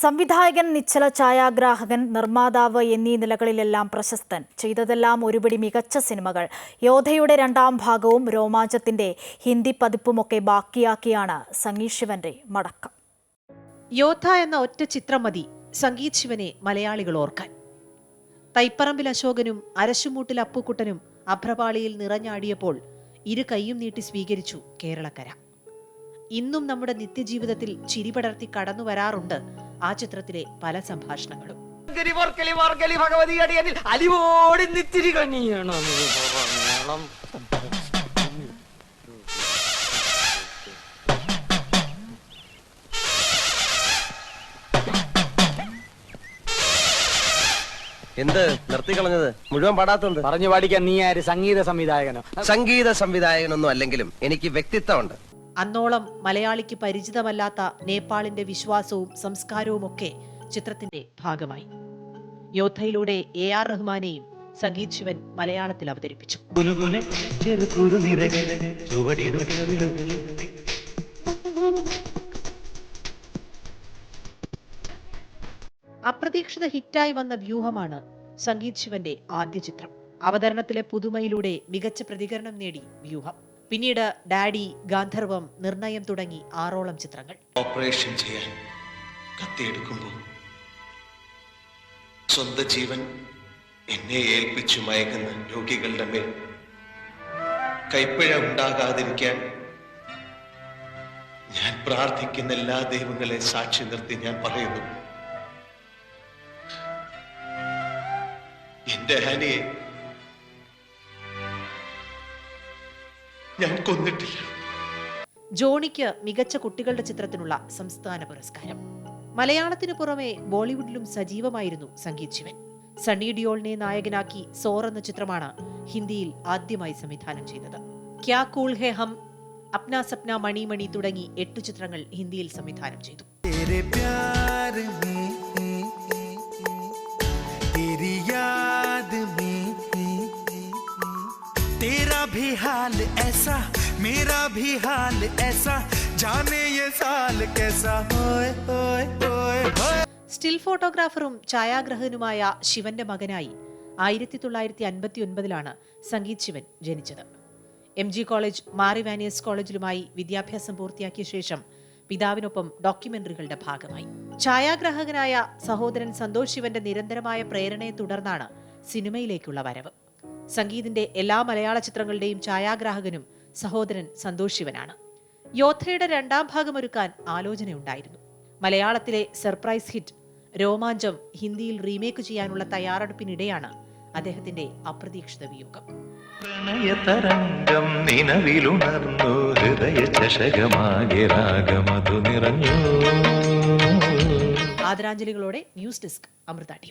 സംവിധായകൻ നിശ്ചല ഛായാഗ്രാഹകൻ നിർമ്മാതാവ് എന്നീ നിലകളിലെല്ലാം പ്രശസ്തൻ. ചെയ്തതെല്ലാം ഒരുപടി മികച്ച സിനിമകൾ. യോധയുടെ രണ്ടാം ഭാഗവും രോമാഞ്ചത്തിന്റെ ഹിന്ദി പതിപ്പുമൊക്കെ ബാക്കിയാക്കിയാണ് സംഗീത് ശിവന്റെ മടക്കം. യോധ എന്ന ഒറ്റ ചിത്രം മതി സംഗീത് ശിവനെ മലയാളികൾ ഓർക്കാൻ. തൈപ്പറമ്പിൽ അശോകനും അരശുമൂട്ടിൽ അപ്പുക്കുട്ടനും അഭ്രപാളിയിൽ നിറഞ്ഞാടിയപ്പോൾ ഇരു കൈയും നീട്ടി സ്വീകരിച്ചു കേരളക്കര. ഇന്നും നമ്മുടെ നിത്യജീവിതത്തിൽ ചിരിപടർത്തി കടന്നു വരാറുണ്ട് ആ ചിത്രത്തിലെ പല സംഭാഷണങ്ങളും. എന്ത് നിർത്തി കളഞ്ഞത്? മുഴുവൻ പാടാത്തുണ്ട് പറഞ്ഞു പാടിക്കാൻ നീ ആര്? സംഗീത സംവിധായകനോ? സംഗീത സംവിധായകനൊന്നും അല്ലെങ്കിലും എനിക്ക് വ്യക്തിത്വമുണ്ട്. അന്നോളം മലയാളിക്ക് പരിചിതമല്ലാത്ത നേപ്പാളിന്റെ വിശ്വാസവും സംസ്കാരവും ഒക്കെ ചിത്രത്തിന്റെ ഭാഗമായി. യോദ്ധയിലൂടെ എ ആർ റഹ്മാനെയും സംഗീത് ശിവൻ മലയാളത്തിൽ അവതരിപ്പിച്ചു. അപ്രതീക്ഷിത ഹിറ്റായി വന്ന വ്യൂഹമാണ് സംഗീത് ശിവന്റെ ആദ്യ ചിത്രം. അവതരണത്തിലെ പുതുമയിലൂടെ മികച്ച പ്രതികരണം നേടി വ്യൂഹം. പിന്നീട് ഡാഡി ഗാന്ധർവം നിർണയം തുടങ്ങി ആറോളം ചിത്രങ്ങൾ. ഓപ്പറേഷൻ ചെയ്യാൻ കത്തിയെടുക്കുമ്പോൾ സ്വന്തം ജീവൻ എന്നെ ഏൽപ്പിച്ചു മയക്കുന്ന രോഗികളുടെ മേൽ കൈപ്പിഴ ഉണ്ടാകാതിരിക്കാൻ ഞാൻ പ്രാർത്ഥിക്കുന്ന എല്ലാ ദൈവങ്ങളെ സാക്ഷി നിർത്തി ഞാൻ പറയുന്നു. എന്റെ ഹനിയെ ഞാൻ കൊന്നിട്ടില്ല. ജോണിക്ക് മികച്ച കുട്ടികളുടെ ചിത്രത്തിനുള്ള സംസ്ഥാന പുരസ്കാരം. മലയാളത്തിനു പുറമെ ബോളിവുഡിലും സജീവമായിരുന്നു സംഗീത് ശിവൻ. സണ്ണി ഡിയോളിനെ നായകനാക്കി സോർ എന്ന ചിത്രമാണ് ഹിന്ദിയിൽ ആദ്യമായി സംവിധാനം ചെയ്തത്. ക്യാ കൂൾ ഹെ ഹം അപ്ന സപ്ന മണി മണി തുടങ്ങി എട്ടു ചിത്രങ്ങൾ ഹിന്ദിയിൽ സംവിധാനം ചെയ്തു. भी हाल ऐसा मेरा भी हाल ऐसा जाने ये साल कैसा होए होए होए होए സ്റ്റിൽ ഫോട്ടോഗ്രാഫറും ഛായാഗ്രഹകനുമായ ശിവന്റെ മകനായി ആയിരത്തി തൊള്ളായിരത്തി അൻപത്തി ഒൻപതിലാണ് സംഗീത് ശിവൻ ജനിച്ചത് എം ജി കോളേജ് മാറി വാനിയസ് കോളേജിലുമായി വിദ്യാഭ്യാസം പൂർത്തിയാക്കിയ ശേഷം പിതാവിനൊപ്പം ഡോക്യുമെന്ററികളുടെ ഭാഗമായി ഛായാഗ്രാഹകനായ സഹോദരൻ സന്തോഷ് ശിവന്റെ നിരന്തരമായ പ്രേരണയെ തുടർന്നാണ് സിനിമയിലേക്കുള്ള വരവ് സംഗീതിന്റെ എല്ലാ മലയാള ചിത്രങ്ങളുടെയും ഛായാഗ്രാഹകനും സഹോദരൻ സന്തോഷ് ശിവനാണ് യോദ്ധയുടെ രണ്ടാം ഭാഗം ഒരുക്കാൻ ആലോചനയുണ്ടായിരുന്നു. മലയാളത്തിലെ സർപ്രൈസ് ഹിറ്റ് രോമാഞ്ചം ഹിന്ദിയിൽ റീമേക്ക് ചെയ്യാനുള്ള തയ്യാറെടുപ്പിനിടെയാണ് അദ്ദേഹത്തിന്റെ അപ്രതീക്ഷിത വിയോഗം. പ്രണയതരംഗം നിലവിലുണർന്നു ഹൃദയ ചഷകമാകെ രാഗമതു നിറഞ്ഞു ആദരാഞ്ജലികളോടെ ന്യൂസ് ഡെസ്ക് അമൃത ടി